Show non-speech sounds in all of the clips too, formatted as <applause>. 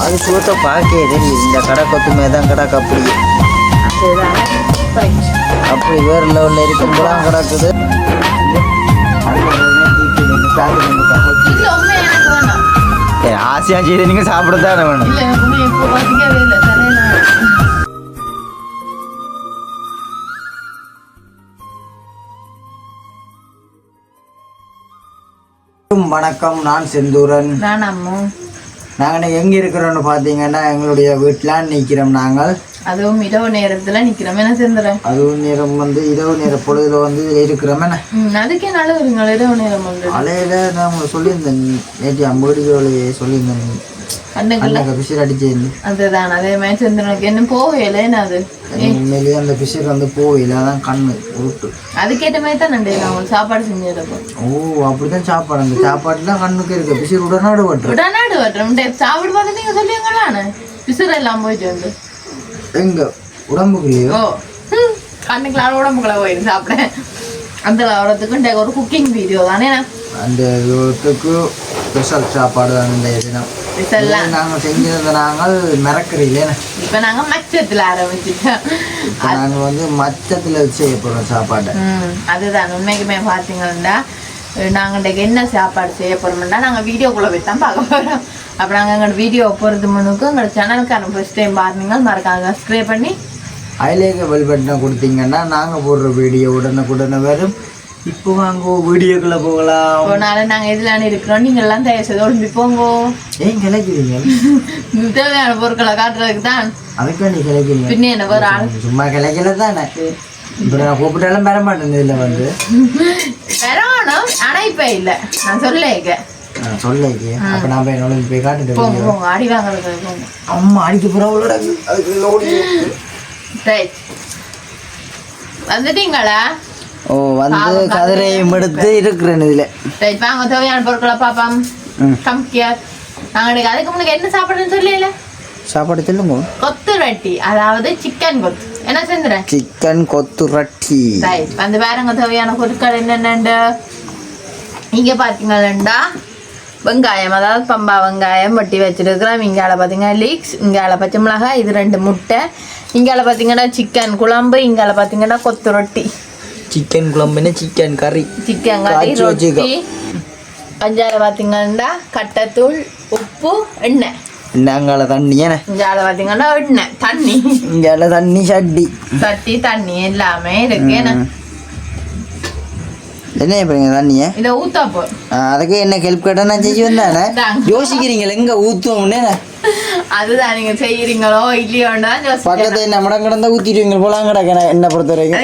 அது சூத்த பார்க்கவே இந்த கடை கொத்துமே தான் கடை அப்படியே அப்படி வேறு லெவலில் இருக்கும் போலாம் கிடக்குது. ஆசையாக செய்து நீங்கள் சாப்பிட தானே வேணும் வணக்கம் நான் செந்தூரன். நான் அம்மு. நாங்கள் எங்கே இருக்கிறோன்னு பார்த்தீங்கன்னா எங்களுடைய வீட்டில் நிற்கிறோம் நாங்கள். அதுவும் இரவு நேரத்துல நிக்கிறோம். என்ன செந்துறேன் அதுவும் நேரம் வந்து இரவு நேர பொழுதுல வந்து இருக்கிறோம். என்ன? அதுக்கே நல்லதுங்க இரவு நேரம் வந்து. அலையில நான் உங்களுக்கு சொல்லியிருந்தேன் நேற்று ஜோலியை சொல்லியிருந்தேன். அன்னைக்கு பிசிர் அடிச்சேன் அதுதான் அதே மாதிரி செந்துறனுக்கு என்ன போகல அது உண்மையிலேயே அந்த பிசிர் வந்து போயில அதான் கண்ணு உருட்டு அதுக்கேற்ற மாதிரி தான் நான் உங்களுக்கு சாப்பாடு செஞ்சிருப்போம் ஓ அப்படிதான் சாப்பாடு அந்த சாப்பாட்டுல கண்ணுக்கு இருக்கு பிசிர் உடனாடு வட்டுரு உடனாடு வட்டுறோம் சாப்பிடு பார்த்து நீங்க சொல்லுவீங்களான்னு பிசுறு எல்லாம் போயிட்டு வந்து எங்க உடம்புக்குள்ளேயோ ஓ கண்ணுக்குள்ள உடம்புக்குள்ள போயிட்டு சாப்பிட அந்த வரத்துக்கு ஒரு குக்கிங் வீடியோ தானே அந்த வீட்டுக்கு ஸ்பெஷல் சாப்பாடு தான் இந்த தினம் ஸ்பெஷல்லாம் நாங்கள் செஞ்சிருந்த நாங்கள் மறக்கிறீங்களே இப்ப நாங்க மச்சத்துல ஆரம்பிச்சுட்டோம். நாங்கள் வந்து மச்சத்தில் செய்ய போகிறோம் சாப்பாட்டை. ம், அதுதான். உண்மைக்குமே பார்த்தீங்கன்னா நாங்கள் என்ன சாப்பாடு செய்ய போகிறோம்னா நாங்கள் வீடியோக்குள்ளே போய் தான் பார்க்க போகிறோம் அப்போ நாங்கள் எங்களோட வீடியோ போகிறது முன்னுக்கு எங்களோட சேனலுக்கான ஃபர்ஸ்ட் டைம் பாருங்க மறக்காங்க சப்ஸ்கிரைப் பண்ணி அதிலேயே பெல் பட்டனை கொடுத்தீங்கன்னா நாங்கள் போடுற வீடியோ உடனுக்குடனே வரும். இப்போ வாங்க வீடியோக்குள்ளே போகலாம். போனால நாங்கள் எதில் இருக்கிறோம்? நீங்கள் எல்லாம் தயவு செய்து ஒளிம்பி போங்கோ. ஏன் கிளைக்கிறீங்க? தேவையான பொருட்களை காட்டுறதுக்கு தான். அதுக்கா நீ கிளைக்கிறீங்க? பின்ன என்ன ஒரு ஆள்? சும்மா கிளைக்கல தானே. இப்போ நான் கூப்பிட்டாலும் பெற மாட்டேன் இதில் வந்து. பெறணும் ஆனால் இப்போ இல்லை. நான் சொல்லேங்க நான் சொல்லிக்கு. அப்போ நான் போய் என்னோட போய் காட்டுட்டு போங்க போங்க. அடி வாங்குறது போங்க. அம்மா அடிக்க அதுக்கு ரைட் வந்துட்டீங்களா? ஓ வந்து கதிரையும் எடுத்து இருக்கிறேன் இதில். ரைட் வாங்க தேவையான பொருட்களை பார்ப்போம். ம். கம்கியார் நாங்கள் அதுக்கு முன்னாடி என்ன சாப்பிடுன்னு சொல்லல சாப்பாடு சொல்லுங்க கொத்து ரொட்டி அதாவது சிக்கன் கொத்து. என்ன செஞ்சுறேன் சிக்கன் கொத்து ரொட்டி. ரைட் வந்து வேறங்க தேவையான பொருட்கள் என்னென்னு இங்க பாத்தீங்கன்னா வெங்காயம் அதாவது பம்பா வெங்காயம் வெட்டி வச்சிருக்கிறோம். இங்கால பார்த்தீங்கன்னா லீக்ஸ் இங்கால பச்சை மிளகாய் இது ரெண்டு முட்டை. இங்கால பார்த்தீங்கன்னா சிக்கன் குழம்பு இங்கால பார்த்தீங்கன்னா கொத்து ரொட்டி. சிக்கன் குழம்புன்னு சிக்கன் கறி சிக்கன் கறி. ரொட்டி அஞ்சால பார்த்தீங்கன்னா கட்டத்தூள் உப்பு எண்ணெய் நாங்கால தண்ணி ஏன இங்கால பார்த்தீங்கன்னா எண்ணெய் தண்ணி இங்கால தண்ணி சட்டி சட்டி தண்ணி எல்லாமே இருக்கு என்ன பண்ணுங்க தண்ணியை இதை ஊத்தாப்போ அதுக்கு என்ன ஹெல்ப் கேட்டால் நான் செய்ய வந்தானே. யோசிக்கிறீங்களா எங்க ஊத்துவோம்னே அதுதான் நீங்க செய்யறீங்களோ இல்லையோன்னு தான் யோசிக்கிறேன் பக்கத்துல என்ன மடம் கிடந்தா ஊத்திடுவீங்க போலாம் கிடக்க என்ன பொறுத்த வரைக்கும்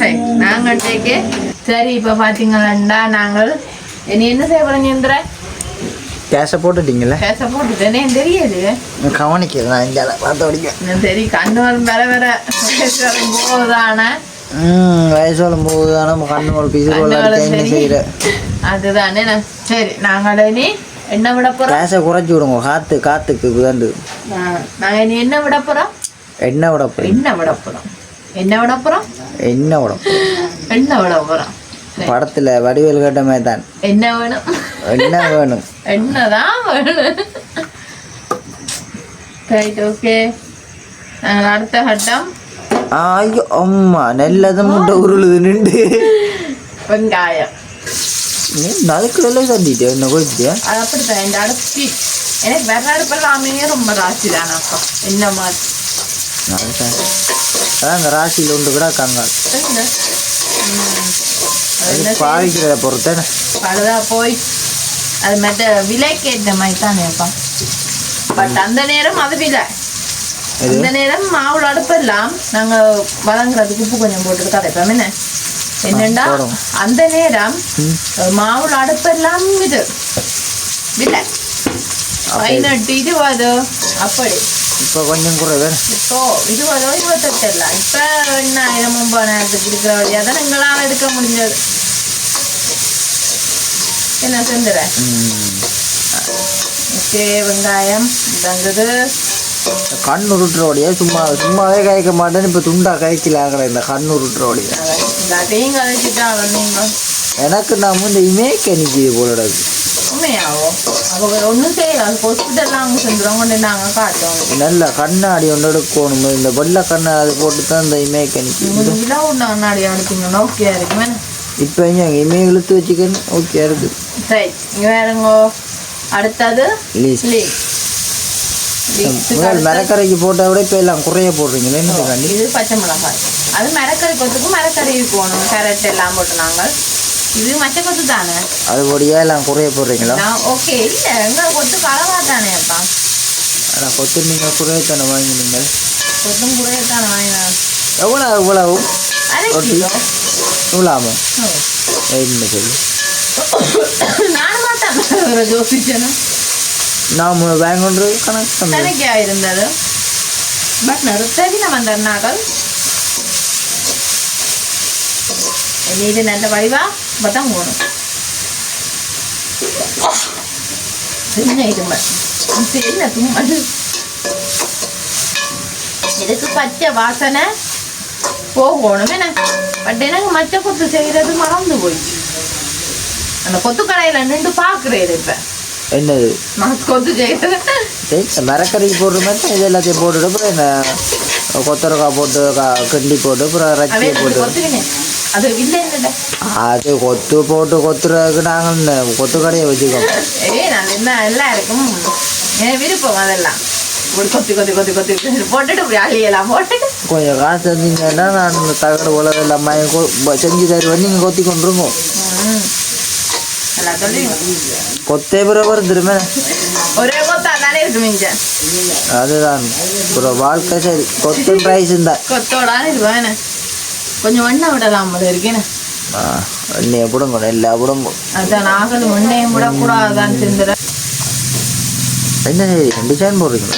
சரி நாங்கள் டேக்கு சரி இப்போ பார்த்தீங்கன்னா நாங்கள் இனி என்ன செய்ய போறீங்க கேஷை போட்டுட்டீங்களே பேச போட்டுட்டேனே தெரியாது. கவனிக்கிறேன் நான் இங்கே பார்த்த எனக்கு சரி கண்ணு வரும் வேற வேற வரும் போதான ம் வயசு வரும் நம்ம கண்ணு பிசு வரும் சரி. செய்யற. அதுதானே சரி நாங்கள் இனி என்ன விட போறோம்? கேஷை குறைச்சி விடுங்க காத்து காத்துக்கு குதாண்டு நாங்க இனி என்ன விட போறோம்? என்ன விட போறீங்க? என்ன விட போறோம்? என்ன விட போறோம்? என்ன போறீங்க? என்ன போறோம் சரி. படத்துல வடிவேல் கேட்ட மாதிரி தான் என்ன வேணும்? என்ன வேணும்? என்னதான் வேணும்? ரைட் ஓகே நாங்கள் அடுத்த கட்டம். ஐயோ அம்மா நல்லது முட்டை உருளுது நின்று. வெங்காயம். நதுக்குள்ள தட்டிட்டு என்ன போயிட்டியா அது அப்படித்தான் இந்த அடுப்பு எனக்கு வேற அடுப்பெல்லாம் அமையே ரொம்ப ராசி தானே அப்பா. என்ன மாதிரி? அதான் அந்த ராசியில் உண்டு கூட கங்கால். அது பாவிக்கிறத பொறுத்தேன் பழுதா போய். அது மற்ற விலைக்கு ஏற்ற மாதிரி தானே அப்பா பட் அந்த நேரம் அது விலை. அந்த நேரம் மாவுல அடுப்பெல்லாம் நாங்க வதங்குறதுக்கு உப்பு கொஞ்சம் போட்டு கதைப்போம். என்ன? என்னண்டா. அந்த நேரம் மாவுல அடுப்பெல்லாம் இது. விலை. பதினெட்டு இருபது. அப்படி. இப்போ கொஞ்சம் வேணும் இப்போ இருபதோ இருபத்தெட்டு இல்லை இப்போ எண்ணாயிரம் ஒன்பதாயிரத்துக்கு இருக்கிற வழியாக தான் எங்களால் எடுக்க முடிஞ்சது என்ன செஞ்சுற ஓகே வெங்காயம் தங்குது கண் உருட்டுறோடைய சும்மா சும்மாவே கழிக்க மாட்டேன்னு இப்போ துண்டா கழிக்கல ஆகிற இந்த கண் உருட்டுறோடைய எல்லாத்தையும் கழிச்சுட்டா நீங்கள் எனக்கு நம்ம இந்த இமேக்க நிற்கிது போல உண்மையாவோ அவங்க ஒன்றும் செய்யலாம் ஹாஸ்பிட்டல்லாம் அவங்க செஞ்சுருவோம் கொண்டு நாங்கள் காட்டுவோம் நல்ல கண்ணாடி ஒன்று எடுக்கணும் இந்த வெள்ளை கண்ணாடி போட்டு தான் இந்த இமேஜ் நிற்கும் முடிஞ்சுலாம் ஒன்று முன்னாடி அனுப்பிங்கன்னா ஓகே இருக்குமே இப்போ இழுத்து வச்சுக்கணும் ஓகே இருக்குது ரைட் வேறுங்கோ அடுத்தது மரக்கரைக்கு போட்ட விட இப்போ எல்லாம் குறைய போடுறீங்களே இது பச்சை மிளகாய் அது மரக்கறி கொத்துக்கு மரக்கறி போகணும் கேரட் எல்லாம் போட்டு நாங்கள் இது மச்சை கொத்து தானே அது போடியா எல்லாம் குறைய போடுறீங்களா? ஓகே இல்லை எங்கள் கொத்துக்கு அளவா தானே அப்பா ஆனால் கொத்து நீங்கள் குறையத்தானே வாங்கினீங்க? கொத்தும் கூட தானே வாங்கினேன் எவ்வளோ. கிலோ. இவ்வளோ. என்ன சொல்லி நானும் ஜோசிச்சேன்னு நாம் வாங்கொண்டு கணக்கு. தனக்கே இருந்தது. பட் அந்த நாங்கள் இது நல்ல வடிவா பத்தம் போகணும் என்ன இது தும்மல் இதுக்கு பச்சை வாசனை போகணும் என்ன பட் எனக்கு மச்ச கொத்து செய்யறது மறந்து போயிடுச்சு அந்த கொத்து கடையில நின்று பாக்குறேன் இப்ப என்னது கொத்து செய்யறது மரக்கறிக்கு போடுற மாதிரி இது எல்லாத்தையும் போட்டுட்டு அப்புறம் கொத்தரக்காய் போட்டு கா- கிண்டி போட்டு அப்புறம் ரச்சியை போட்டு அது அது கொத்து போட்டு கொத்துறதுக்கு நாங்கள் கொத்து கடையை வச்சுக்கோம் ஏய் நான் என்ன எல்லாம் இருக்கும். என் விருப்பம் அதெல்லாம். கொத்தி கொத்தி கொத்தி கொத்தி போட்டுட்டு கொஞ்சம் காசு தந்தீங்கன்னா நான் தகடு எல்லாம் செஞ்சு தருவேன். நீங்கள் கொத்தி கொண்டுருங்க. கொத்தே பிறகு திரும்ப ஒரே கொத்தா தானே அதுதான். அப்புறம் வாழ்க்கை சரி. கொத்து ரைஸ் தான். கொத்தோடான்னு இருக்கும் கொஞ்சம் எண்ணெய் விடலாம் போல இருக்கேன்னு எண்ணெயை பிடுங்க எல்லா பிடுங்க. அதான் நாங்களும் எண்ணெயும் விடக்கூடாதான் சிந்துற என்ன சரி டிசைன் போடுறீங்க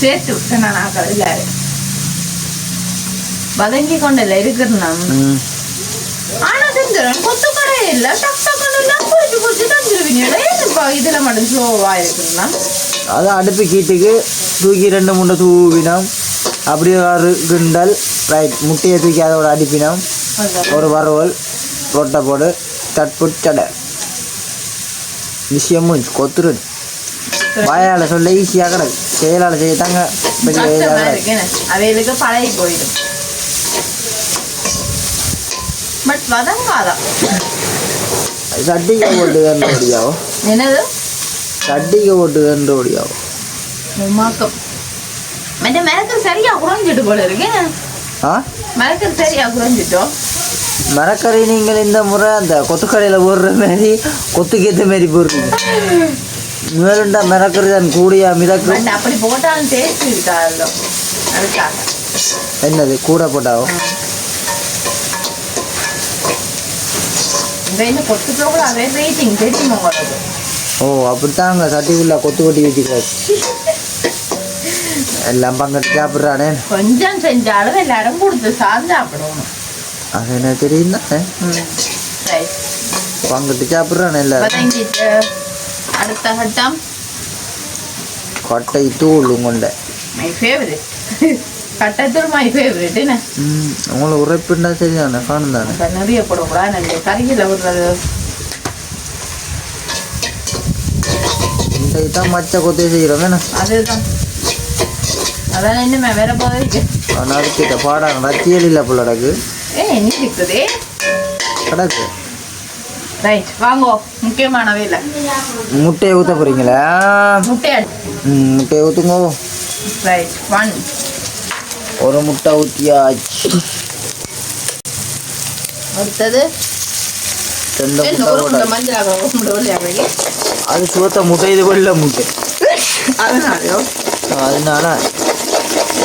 சேர்த்து விட்டேன் நான் நாங்கள் இல்லை. வதங்கி கொண்டல இருக்கிறேன் ஆனா செஞ்சிடும் கொத்து கடை இல்ல டக் டக்குன்னு எல்லாம் பொறிச்சு பொறிச்சு தந்துருவீங்க. இதுல மட்டும் ஸ்லோவா இருக்குன்னா அது அடுப்பு கீட்டுக்கு தூக்கி ரெண்டு முண்டை தூவினோம். அப்படியே ஒரு கிண்டல் ரைட் முட்டையை தூக்கி அதோட அடிப்பினோம். ஒரு வறுவல் ரொட்டை போடு தட்புட் சடை. விஷயம் கொத்துரு. வாயால் சொல்ல ஈஸியாக கிடக்கு. செயலால் செய்யத்தாங்க பெரிய அவைகளுக்கு பழகி போயிடும். பட் வதங்காதான் சட்டிக்கு போட்டு வேண்டு ஓடியாவோ என்னது? சட்டிக்கு போட்டு வேண்டு ஓடியாவோ உமாக்கம். மற்ற மிளகு சரியா குறைஞ்சிட்டு போல இருக்கேன் ஆ? மிளகு சரியா குறைஞ்சிட்டோம் மரக்கறி நீங்கள் இந்த முறை அந்த கொத்துக்கடையில் போடுற மாதிரி கொத்துக்கு ஏற்ற மாதிரி போடுறீங்க. மேலுண்டா மரக்கறி தான் கூடியா மிதக்கும் பட் அப்படி போட்டாலும் டேஸ்ட் இருக்காது? என்னது கூட போட்டாவோ? ஓ அப்படித்தாங்க சட்டிக்குள்ள கொத்து கொட்டி வச்சுக்கிறாரு. எல்லாம் பங்கிட்டு சாப்பிட்றானே கொஞ்சம் செஞ்சாலும் எல்லாரும் கொடுத்து சார்ந்து சாப்பிடணும் அது என்ன தெரியும் தானே பங்கிட்டு சாப்பிட்றானே எல்லாரும் அடுத்த கட்டம் கொட்டை தூள் உங்கொண்ட மை ஃபேவரட் கட்டத்தூள் மை ஃபேவரட் என்ன ம் உங்களுக்கு உரைப்புண்டா சரிதானே காணும் தானே நிறைய போடக்கூடாது நிறைய கறியில் விடுறது இந்த தான் மச்ச கொத்தே செய்கிறோம் என்ன அதுதான் அதான் இன்னுமே வேற போதைக்கு நறுக்கிட்ட பாடம் ரத்தியல் இல்லை பிள்ளடக்கு ஏ என்ன இருக்குதே கிடக்கு. ரைட் வாங்கோ. முக்கியமானவே இல்லை. முட்டையை ஊற்ற போகிறீங்களா முட்டை ம் முட்டையை ஊற்றுங்கோ ரைட் ஒன் ஒரு முட்டை ஊற்றியாச்சு அடுத்தது? அது சுவத்த முட்டை இது வெள்ளை முட்டை. <laughs> அதனாலயோ? அதனால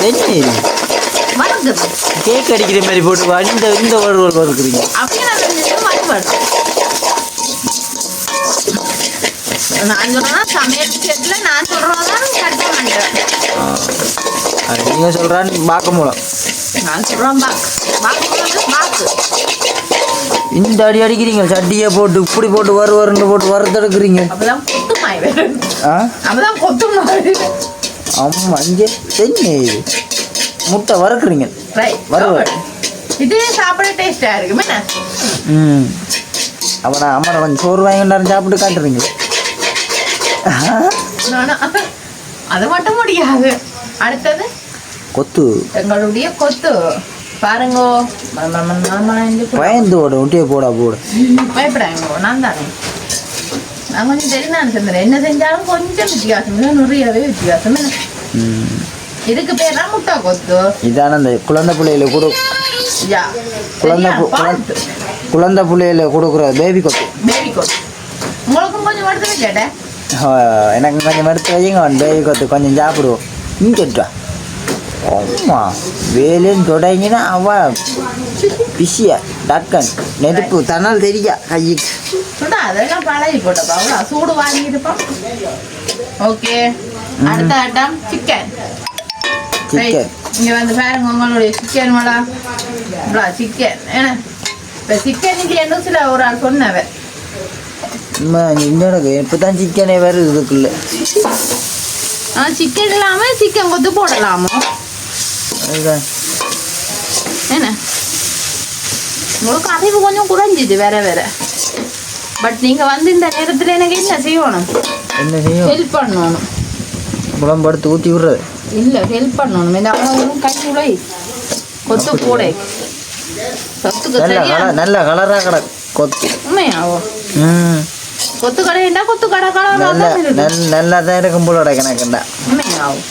என்ன கேக் அடிக்கிற மாதிரி போட்டு இந்த இந்த வறுக்கிறீங்க. அப்படியே நான் சொல்றேன்னா சமையல் விஷயத்துல நான் சொல்றதான் நீங்கள் சொல்கிறான்னு பார்க்க மூலம். நான் சொல்றேன் இந்த அடி அடிக்கிறீங்க சட்டியை போட்டு இப்படி போட்டு வறு வறுன்னு போட்டு வறுத்தெடுக்கிறீங்க. அப்பதான் கொத்து மாய் வரும் ஆ? அப்பதான் கொத்து மாய் ஆமாம் அங்கே என்ன இது. முட்டை வறுக்கிறீங்க. வறுவல். இது சாப்பிட டேஸ்டா இருக்கு என்ன? ம். நான் அம்மா கொஞ்சம் சோறு வாங்கி கொண்டாந்து சாப்பிட்டு காட்டுறீங்க? அது மட்டும் முடியாது. அடுத்தது? கொத்து. எங்களுடைய கொத்து. பாருங்கோ. இங்க பயந்து ஓட ஒட்டியே போடா போட. பயப்படாங்க நான் தானே. நான் கொஞ்சம் தெரியும் சந்திரன் என்ன செஞ்சாலும் கொஞ்சம் வித்தியாசம் இல்லை நிறையவே வித்தியாசம். இதுக்கு பேர் முட்டை கொத்து இதான அந்த குழந்தை பிள்ளையில கொடு குழந்தை குழந்தை பிள்ளையில கொடுக்குற பேபி கொத்து பேபி கொத்து உங்களுக்கும் கொஞ்சம் எடுத்து கேட்டேன் எனக்கு கொஞ்சம் எடுத்து வைங்க பேபி கொத்து கொஞ்சம் சாப்பிடுவோம் இங்கட்டா ஆமா வேலைன்னு தொடங்கினா அவ பிஸியா டக்கன் நெருப்பு தன்னால் தெரியா சுடா அதெல்லாம் பழகி போட்டப்பா. அவ்வளோ சூடு வாங்கி இருப்போம். ஓகே அடுத்த ஐட்டம் சிக்கன் சிக்கன் இங்க வந்து பாருங்க உங்களுடைய சிக்கன் மடா இவ்வளோ சிக்கன் ஏன்னா இப்போ சிக்கன் இங்கே நியூஸில் ஒரு ஆள் சொன்னவன். இன்னொரு இப்போ தான் சிக்கனே இதுக்குள்ள. ஆ சிக்கன் இல்லாமல் சிக்கன் கொத்து போடலாமோ? அதுதான் என்ன உங்களுக்கு அறிவு கொஞ்சம் குறைஞ்சிது வேற வேற. பட் நீங்க வந்து இந்த நேரத்துல எனக்கு என்ன செய்யணும்? என்ன செய்யும் ஹெல்ப் பண்ணணும். குழம்பு எடுத்து ஊற்றி விடுறது. இல்ல ஹெல்ப் பண்ணணும். இந்த அவ்வளவு கை உடை கொத்து போட. கொத்துக்கு நல்ல கலர் கலராக கடை கொத்து. உண்மையாவோ? ம். கொத்து கடைண்டா கொத்து கடை கடை நல்ல தான் இருக்கும் போல கணக்குண்டா உண்மையாவும்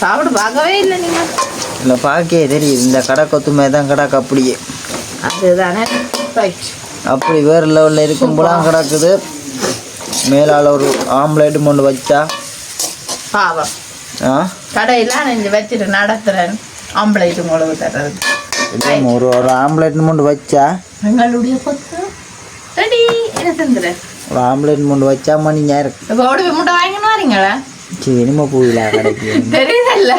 சாப்பிட பார்க்கவே இல்லை நீங்க. இல்லை பார்க்கே தெரியுது. இந்த கடை கொத்துமே தான் கடக்கு அப்படியே. அதுதானே. ரைட் அப்படி வேறு லெவலில் இருக்கும் போலாம் கிடக்குது. மேலால் ஒரு ஆம்லேட் கொண்டு வச்சா. பாவம். ஆ? கடையில் நான் இங்கே வச்சுட்டு நடத்துறேன். ஆம்பளைட்டு உங்களுக்கு தர்றது. ஒரு ஒரு ஆம்லேட் கொண்டு வச்சா? எங்களுடைய கொத்து. ரெடி. என்ன செஞ்சுறேன் ஒரு ஆம்லேட் கொண்டு வச்சா மணி நேரம் இப்போ போய் முட்டை வாங்கின்னு வரீங்களா? சரி இனிமே போயில கடைக்கு. தெரியுதல்ல.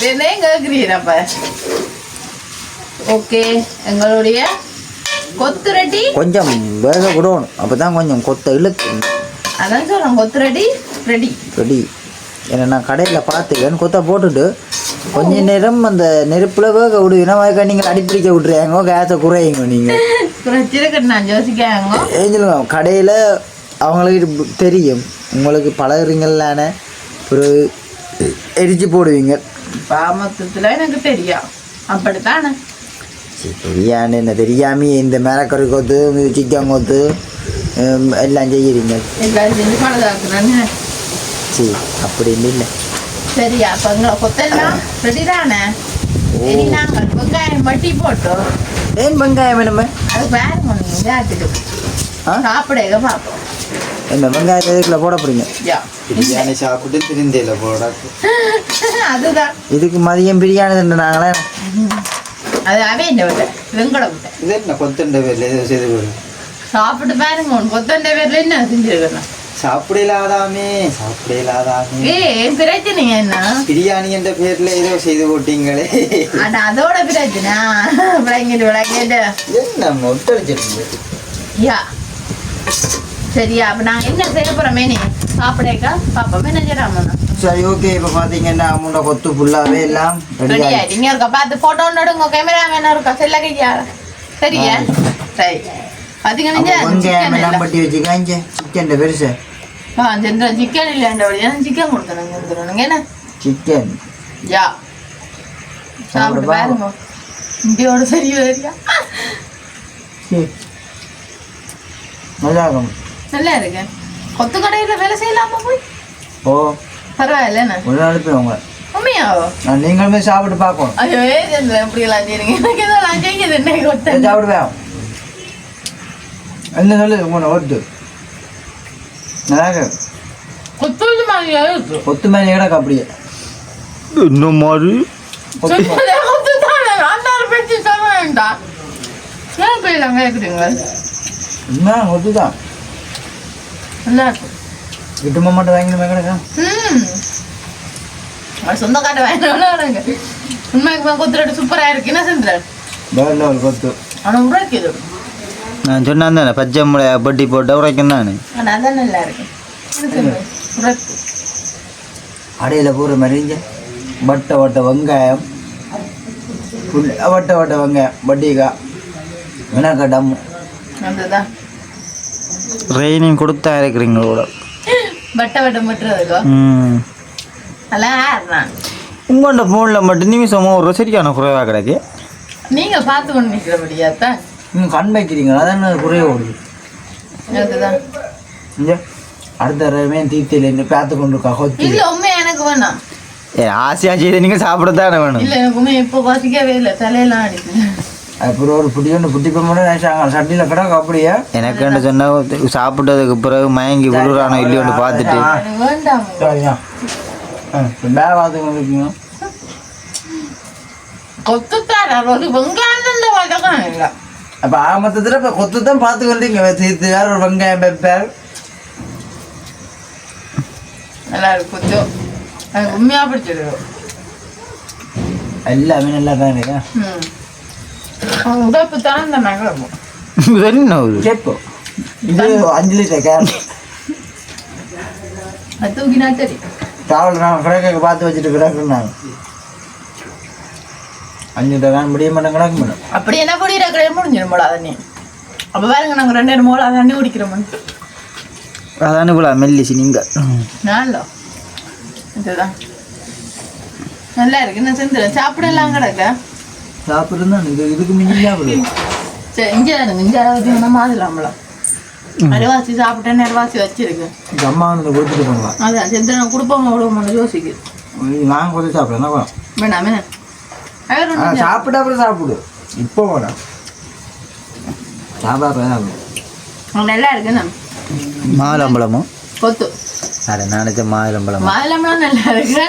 வேணே கேட்குறீங்க ஓகே எங்களுடைய கொத்து ரெடி கொஞ்சம் வேக விடணும். அப்போ தான் கொஞ்சம் கொத்த இழுக்கு அதான் சொல்கிறேன் கொத்து ரெடி ரெடி. ரெடி. ஏன்னா நான் கடையில் பார்த்துக்கேன் கொத்த போட்டுட்டு கொஞ்ச நேரம் அந்த நெருப்பில் வேக அதுக்காக நீங்கள் அடிப்பிடிக்க விட்ருவாங்க கேஸை குறையுங்க நீங்கள் நான் யோசிக்காங்க ஏஞ்சலுங்க கடையில் அவங்களுக்கு தெரியும். உங்களுக்கு பழகுறீங்களான ஒரு எரிச்சு போடுவீங்க. பாமத்தத்தில் எனக்கு தெரியும். அப்படித்தானே? சரி தெரியான்னு என்ன தெரியாமே இந்த மிளக்கறி கொத்து சிக்கன் கொத்து எல்லாம் பழதாக்குறேன்னு சரி அப்படின்னு இல்லை சரியா அப்போ எங்களை கொத்தெல்லாம் ரெடி தானே சரி நாங்கள் வெங்காயம் வட்டி போட்டோம் ஏன் வெங்காயம் வேணுமே அது பாருங்க நீங்கள் சாப்பிடுங்க பார்ப்போம் என்ன வெங்காயத்தை இதுக்குள்ள போட போறீங்க யா பிரியாணி சாப்பிட்டு திருந்தியில போட அதுதான் இதுக்கு மதியம் பிரியாணி தின்னுனாங்களே அது அவே இந்த விட்ட வெங்கட விட்ட. இது என்ன கொத்தண்ட பேர்ல ஏதோ செய்து போடு சாப்பிட்டு பாருங்க உன் கொத்தண்ட பேர்ல என்ன செஞ்சிருக்கணும் சாப்பிடலாதாமே சாப்பிடலாதாமே ஏ பிரச்சனை என்ன? பிரியாணி என்ற பேர்ல ஏதோ செய்து போட்டீங்களே. அட அதோட பிரச்சனை. விளங்கிட்டு விளங்கிட்டு என்ன மொத்தடிச்சிட்டு யா. சரியா அப்ப நான் என்ன செய்ய போறோமே நீ சாப்பிடேக்கா. பாப்பா என்ன செய்யறாமண்ணா சரி ஓகே இப்போ பார்த்தீங்கன்னா அமௌண்ட்டை கொத்து ஃபுல்லாகவே எல்லாம் ரெடி ரெடி ஆகி ஆயிட்டீங்க இருக்கா பார்த்து போட்டோ நடுங்க கேமராமேன் இருக்கா? செல்ல கையா சரியா சரி. பாத்தீங்கன்னா வெங்காயம் எல்லாம் பட்டி வச்சுக்காங்க சிக்கன் பெருசு. ஆ சந்திரன் சிக்கன் இல்லைன்றபடியா சிக்கன் கொடுத்தனுங்க சந்திரனுங்க என்ன? சிக்கன் யா. சாப்பிடு சாப்பிட்டு பாருங்க. இந்தியோட சரி. வரியா நல்லா இருக்கும். நல்லா கொத்து கடையில வேலை செய்யலாமா போய்? ஓ. பரவாயில்ல என்ன நாள் போய் உங்களை உண்மையாவோ? நான் நீங்களுமே சாப்பிட்டு பார்க்கணும். ஐயோ ஏ சந்திரன் எப்படி எல்லாம் செய்றீங்க? எனக்கு ஏதோ நான் என்ன கொத்த ஏன் சாப்பிடுவேன். என்ன சொல்லு உங்களை ஒத்து நல்லா கொத்து மாதிரியா இருக்கு கொத்து மேலே கிடக்கு அப்படியே. என்ன மாதிரி? கொத்து தானே அந்த ஒரு பேச்சு சொல்ல வேண்டாம். ஏன் போய் கேட்குறீங்க என்ன கொத்து தான் நல்லா இருக்கு இட்டுமா மட்டும் வாங்கிட்டு கிடக்கா ம் அது சொந்தக்காட்ட வாங்கினவங்க உண்மைக்கு கொத்துரட்டு சூப்பராக இருக்கு என்ன சந்திரன் வேற லெவல் கொத்து ஆனால் உரைக்குது நான் சொன்னான் தானே பச்சை மிளகா பட்டி போட்டு உரைக்கும் தானே ஆனால் அதான் நல்லா இருக்கு என்ன சொல்றது? உரைப்பு அடையில் போகிற மாதிரிங்க வட்ட வட்ட வெங்காயம் வட்ட வட்ட வெங்காயம் வட்டிக்கா வினாக்கா டம்மு அதுதான் ட்ரைனிங் கொடுத்தா இருக்கிறீங்களோட வட்ட வட்டம் மட்டுறதுக்கோ? ம். அதெல்லாம் ஆடுறான் உங்களோட ஃபோனில் மட்டும் நிமிஷமும் ஒரு சரியான குறைவாக கிடக்கு நீங்க பார்த்து கொண்டு நிற்கிறபடியா தான் நீங்கள் கண் வைக்கிறீங்க அதான் குறைய ஓடுது அடுத்த ரமே தீர்த்தியில் இந்த பார்த்து கொண்டு இருக்கா கொத்தி. இல்ல உண்மை எனக்கு வேணாம். ஏ ஆசையாக செய்து நீங்கள் சாப்பிடத்தானே வேணும். இல்ல எனக்கு உண்மை இப்போ பசிக்கவே இல்லை தலையெல்லாம் அடிக்குது. அப்புறம் ஒரு புட்டி ஒன்று புட்டி போய் நினைச்சாங்க சட்டியில் கிடக்கு அப்படியே. எனக்கு என்ன சொன்னால் சாப்பிட்டதுக்கு பிறகு மயங்கி விழுறானோ இல்லையோன்னு பார்த்துட்டு. எனக்கு வேண்டாம். சரியா ஆ வேலை பார்த்து கொண்டு இருக்கீங்க கொத்துத்தார ஒரு வெங்காயம் இந்த வழக்கம் இல்லை. அப்போ ஆமத்தத்தில் இப்போ கொத்து தான் பார்த்து கொண்டீங்க தீர்த்து வேற ஒரு வெங்காயம் பெப்பர் நல்லா இருக்கு கொஞ்சம் எனக்கு உண்மையா பிடிச்சிருக்கு. எல்லாமே நல்லா தான் இருக்கா. என்ன அது தூக்கினா சரி டிராவல் நான் கிடக்க பார்த்து வச்சுட்டு கிடக்குறாங்க அஞ்சு லிட்டர் கேன் முடிய மாட்டேன் கிடக்க மாட்டேன் அப்படி என்ன பொடி இருக்கிற முடிஞ்சிடும் போல அப்போ பாருங்க நாங்கள் ரெண்டு நேரம் போல தண்ணி குடிக்கிறோம் அதானே போல மெல்லிசி நீங்கள் நல்லோ இதுதான் நல்லா இருக்கு என்ன செஞ்சிடும் சாப்பிடலாம் கிடக்க சாப்பிடுறேன் இது இதுக்கு மிஞ்சி சாப்பிடுது சரி இங்கே இங்கே பார்த்தீங்கன்னா மாதிலாம்பழம் அரைவாசி சாப்பிட்டேன் அரைவாசி வச்சிருக்கு இந்த அம்மா வந்து கொடுத்துட்டு போகலாம் அதான் செந்திரன் கொடுப்போம் விடுவோம்னு யோசிக்குது நான் கொஞ்சம் சாப்பிடுறேன் என்ன வேணும்? சாப்பிட்டு அப்புறம் சாப்பிடு இப்போ வேணாம் சாப்பிட அப்புறம் நல்லா இருக்குண்ணா மாதுளம்பழமோ கொத்து அட நினச்ச மாதுளம்பழம் மாதுளம்பழம் நல்லா இருக்கு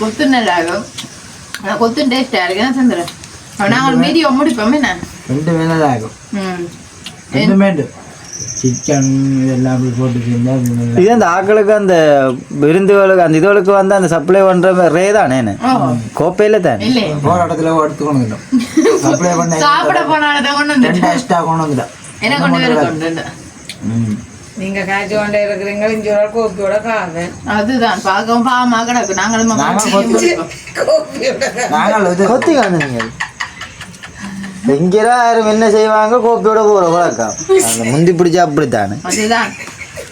கொத்து நல்லா இருக்கும் கொத்து டேஸ்டாக இருக்கு என்ன செந்துறேன் நாங்கள் வீடியோ முடிப்போம் என்ன? ரெண்டு வேணும் தான் ஆகும் ம் ரெண்டு மேண்டு சிக்கன் இதெல்லாம் அப்படி போட்டு செஞ்சால் அது நல்லா இது அந்த ஆக்களுக்கு அந்த விருந்துகளுக்கு அந்த இதுகளுக்கு வந்து அந்த சப்ளை பண்ணுற ரே தானே ஓ. கோப்பையில் தானே? இல்லை போகிற இடத்துல எடுத்து கொண்டு வந்துட்டோம். அப்ளை பண்ண <laughs> சாப்பிட போனால கொண்டு வந்து ரெண்டு எக்ஸ்ட்ரா கொண்டு வந்துட்டோம். என்ன கொண்டு வர கொண்டு வந்து? ம் நீங்க காய்ச்சி கொண்டே இருக்கிறீங்க இஞ்சி ஒரு கோப்பியோட காது அதுதான். பார்க்கவும் பாவமாக கிடக்கு. நாங்களும் கொத்து கோப்பியோட நாங்கள் இது கொத்தி காந்து நீங்கள் எங்கேரா யாரும் என்ன செய்வாங்க? கோப்பையோட போகிற வழக்கம் அந்த முந்தி பிடிச்சா அப்படித்தானே? அதுதான்.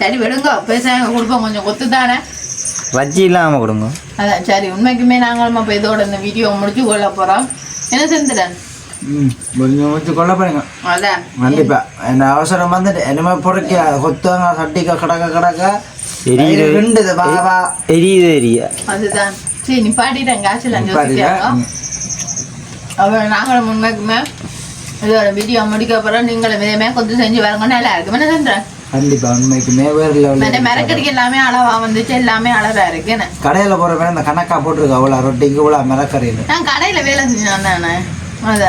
சரி விடுங்க. பேசாங்க கொடுப்போம். கொஞ்சம் கொத்து தானே வச்சி இல்லாமல் கொடுங்க. அதான் சரி. உண்மைக்குமே நாங்களும் இப்போ இதோட இந்த வீடியோ முடிச்சு கொள்ள போகிறோம் என்ன செஞ்சுறேன் ம் கொஞ்சம் வச்சு கொள்ள போறீங்க. அதான். கண்டிப்பா. என்ன அவசரம் வந்துட்டு என்னமே பொறுக்க கொத்தாங்க சட்டிக்க கடக்க கடக்க. எரியுது. ரெண்டு இது வா வா. எரியுது எரிய அதுதான். சரி நிப்பாட்டிட்டேன். காய்ச்சல் அஞ்சு பாருங்க அப்புறம் நாங்களும் உண்மைக்குமே இதோட வீடியோ முடிக்க போகிறோம் நீங்களும் இதேமே கொஞ்சம் செஞ்சு வரங்க நல்லா இருக்கு என்ன செஞ்சுறேன் கண்டிப்பா உண்மைக்குமே வேற இந்த லெவலில் மிரக்கடிக்கு எல்லாமே அளவா வந்துச்சு. எல்லாமே அளவா இருக்கு. என்ன? கடையில் போகிற வேணும் இந்த கணக்கா போட்டிருக்கா. அவ்வளோ ரொட்டிக்கு இவ்வளோ மிளக்கறியில் நான் கடையில வேலை செஞ்சேன் தானே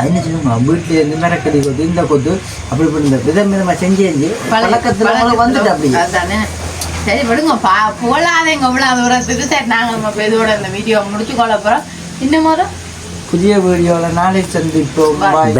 என்ன சொல்லுங்க? வீட்டில் இருந்து மிளக்கடி கொத்து இந்த கொத்து அப்படி இப்படி இந்த விதம் விதமாக செஞ்சு செஞ்சு பழக்கத்தில் வந்துட்டு அப்படி அதானே. சரி விடுங்க. பா போலாதேங்க. இவ்வளோ தூரத்துக்கு. சரி நாங்கள் நம்ம இதோட இந்த வீடியோ முடிச்சு கொள்ள போகிறோம் இன்னும் புதிய வீடியோவில் நாளை சந்திப்போம். பாய்